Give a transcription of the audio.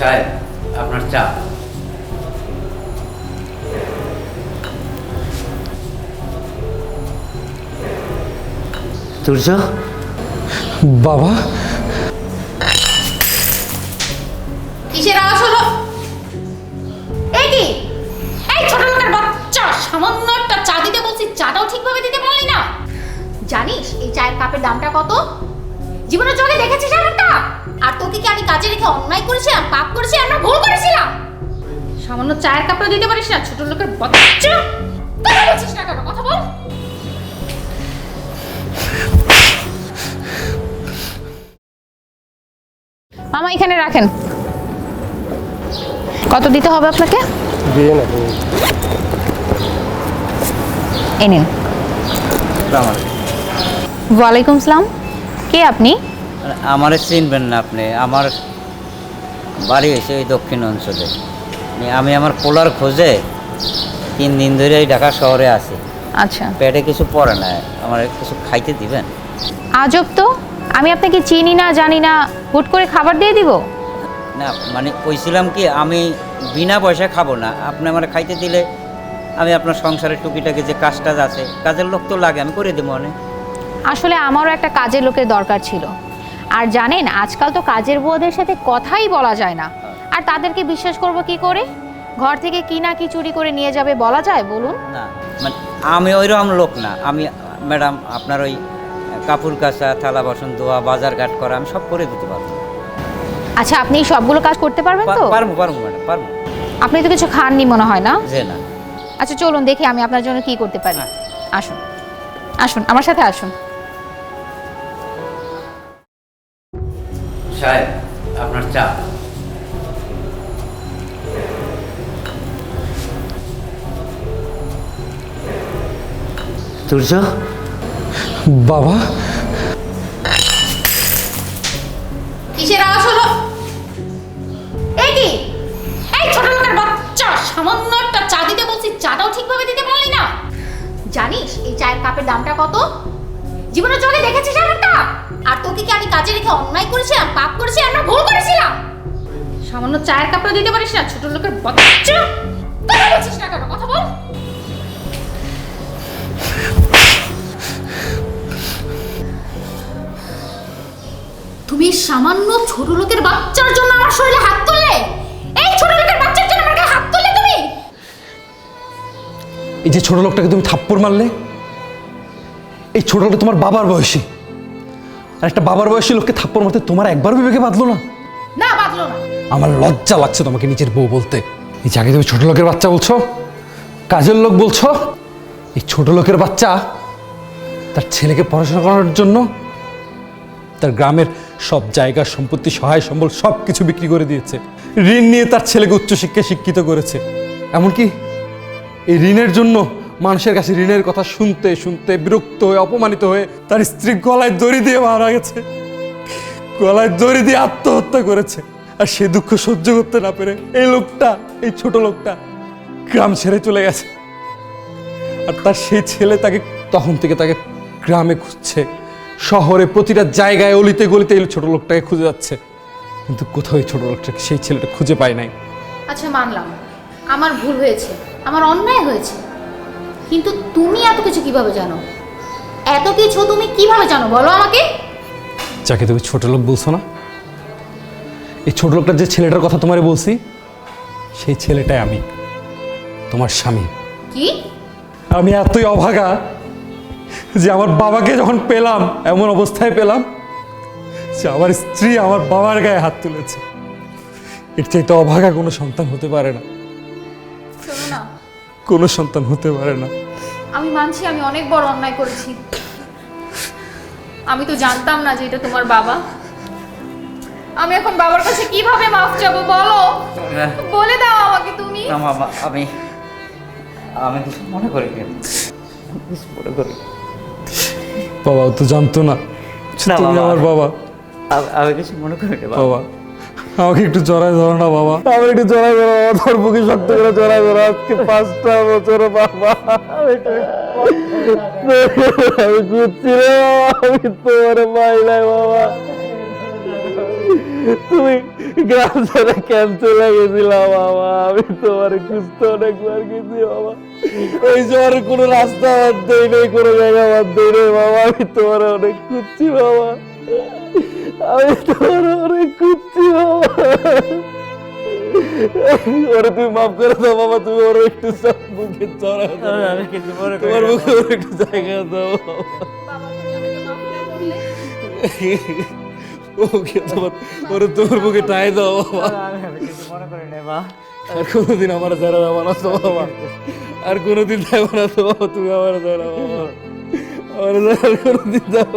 সাহেব আপনার চা। তুর্য? বাবা? কিসের আওয়াজ হলো? এই কি? এই ছোট লোকের বাচ্চা সামান্য একটা চা দিতে বলছি চাটাও ঠিকভাবে দিতে পারলি না। জানিস এই চায়ের কাপের দামটা কত? জীবনে চোখে দেখেছিস এমনটা? আর তোকে কি আমি কাজে রেখে অন্যায় করেছিলাম পাপ করেছি আমরা ভুল করেছিলাম? সামান্য চায়ের কাপটা দিতে পারিস না ছোট লোকের বাচ্চা। কথা বলছিস না কেন? কথা বল। মামা এখানে রাখেন। কত দিতে হবে আপনাকে? দিয়ে না এই নিন। ওয়ালাইকুম সালাম। কে আপনি? আমারে চিনবেন না আপনি আমার বাড়ি হয়েছে ওই দক্ষিণ অঞ্চলে। আমি আমার পোলার খোঁজে তিন দিন ধরে এই ঢাকা শহরে আছি। আচ্ছা। পেটে কিছু পড়ে না আমার কিছু খাইতে দিবেন? আজব তো আমি আপনাকে চিনি না জানি না হুট করে খাবার দিয়ে দিব? না মানে কইছিলাম কি আমি বিনা পয়সায় খাব না আপনি আমার খাইতে দিলে আমি আপনার সংসারের টুকিটাকি যে কাজ টাজ আছে কাজের লোক তো লাগে আমি করে দেবো অনেক। আসলে আমারও একটা কাজের লোকের দরকার ছিল। আর জানেন আজকাল তো কাজের বুয়াদের সাথে কথাই বলা যায় না। আর তাদেরকে বিশ্বাস করব কি করে? ঘর থেকে কি না কি চুরি করে নিয়ে যাবে বলা যায় বলুন? না মানে আমি ওইরকম লোক না। আমি ম্যাডাম আপনার ওই কাপড় কাচা থালা বাসন ধোয়া বাজার ঘাট করা আমি সব করে দিতে পারব। আচ্ছা আপনি এই সবগুলো কাজ করতে পারবেন তো? পারব পারব ম্যাডাম পারব। আপনি তো কিছু খাননি মনে হয় না? যে না। আচ্ছা চলুন দেখি আমি আপনার জন্য কি করতে পারি। আসুন। আসুন আমার সাথে আসুন। সাহেব আপনার চা। তুর্য বাবা? কিসের আওয়াজ হলো? এই কি? এই ছোট লোকের বাচ্চা সামান্য একটা চা দিতে বলছি চাটাও ঠিকভাবে দিতে পারলি না। জানিস এই চায়ের কাপের দামটা কত? জীবনে চোখে দেখেছিস এমনটা? আর তোকে কি আমি কাজে রেখে অন্যায় করেছিলাম, পাপ করেছি আমরা ভুল করেছিলাম? সামান্য চায়ের কাপটা দিতে পারিস না, ছোট লোকের বাচ্চা কথা বলছিস না কেন? কথা বল। তুমি সামান্য ছোট লোকের বাচ্চার জন্য আমার শরীরে হাত তুললে? এই ছোট লোকের বাচ্চার জন্য গায়ে হাত তুললে তুমি? এই যে ছোট লোকটাকে তুমি থাপ্পড় মারলে? এই ছোট লোকটা তোমার বাবার বয়সী। আর একটা বাবার বয়সী লোককে থাপ্পড় মারতে তোমার একবার বিবেকে বাঁধলো না? না বাদলো না। আমার লজ্জা লাগছে তোমাকে নিজের বউ বলতে। এই জায়গায় তুমি ছোট লোকের বাচ্চা বলছো কাজের লোক বলছো এই ছোট লোকের বাচ্চা তার ছেলেকে পড়াশোনা করার জন্য তার গ্রামের সব জায়গা সম্পত্তি সহায় সম্বল সব কিছু বিক্রি করে দিয়েছে। ঋণ নিয়ে তার ছেলেকে উচ্চশিক্ষায় শিক্ষিত করেছে। এমনকি এই ঋণের জন্য মানুষের কাছে ঋণের কথা শুনতে শুনতে বিরক্ত হয়ে, অপমানিত হয়ে তার স্ত্রী গলায় দড়ি দিয়ে মারা গেছে। গলায় দড়ি দিয়ে আত্মহত্যা করেছে। আর সে দুঃখ সহ্য করতে না পেরে এই লোকটা, এই ছোট লোকটা গ্রাম ছেড়ে চলে গেছে। আর তার সেই ছেলে তাকে তখন থেকে তাকে গ্রামে খুঁজছে। শহরে প্রতিটা জায়গায় অলিতে গলিতে এই ছোট লোকটাকে খুঁজে যাচ্ছে। কিন্তু কোথাও এই ছোট লোকটাকে সেই ছেলেটা খুঁজে পায় নাই। আচ্ছা মানলাম। আমার ভুল হয়েছে। আমার অন্যায় হয়েছে। কিন্তু তুমি এত কিছু কীভাবে জানো? এত কিছু তুমি কীভাবে জানো? বলো আমাকে। যাকে তুমি ছোট লোক বলছো না? এই ছোট লোকটার যে ছেলেটার কথা তোমারে বলছি সেই ছেলেটাই আমি তোমার স্বামী। কি? আমি এতই অভাগা যে আমার বাবাকে যখন পেলাম এমন অবস্থায় পেলাম যে আমার স্ত্রী আমার বাবার গায়ে হাত তুলেছে। এর চাইতে অভাগা কোনো সন্তান হতে পারে না। না। কোনো সন্তান হতে পারে না। আমি মানছি আমি অনেক বড় অন্যায় করেছি। আমি তো জানতাম না যে এটা তোমার বাবা। আমি এখন বাবার কাছে কীভাবে মাফ চাবো বলো? বলে দাও আমাকে তুমি। না, মামা, আমি আমি কিছু মনে করি কেন কিছু মনে করি বাবা তো জানতো না তুমি আমার বাবা। আমি- কিছু মনে করি না বাবা। আমাকে একটু জড়ায় ধরো না, বাবা। আমি একটু জড়ায় ধরো তোর বুকে শক্ত করে জড়ায় ধরো। আজকে পাঁচটা বছর, বাবা। আমি খুঁজছি রে আমি তোমার মাইলাই বাবা। তুমি গ্রাম ছেড়ে ক্যাম্প চলে গেছিলাম বাবা। আমি তোমার খুঁজতে অনেকবার গেছি, বাবা। ওই শহরে কোনো রাস্তা বাদ দেই নেই, কোনো জায়গা বাদ দেই নেই, বাবা। আমি তোমার অনেক খুঁজছি, বাবা। আমি তোমার অনেক খুঁজছি ওরে তুমি মাফ করে দাও বাবা তুমি ওর একটু মুখে চড়া আমি কিছু মনে তোমার মুখে ওর একটু জায়গা দাও ওকে তোমার ওরে তোমার মুখে টাই দাও বাবা। আমি আমি কিছু মনে করি না মা আর কোনোদিন আমার যারা যাব না তো বাবা। আর কোনোদিন যাব না তো বাবা তুমি আমার যারা বাবা। আমার যারা কোনোদিন যাব।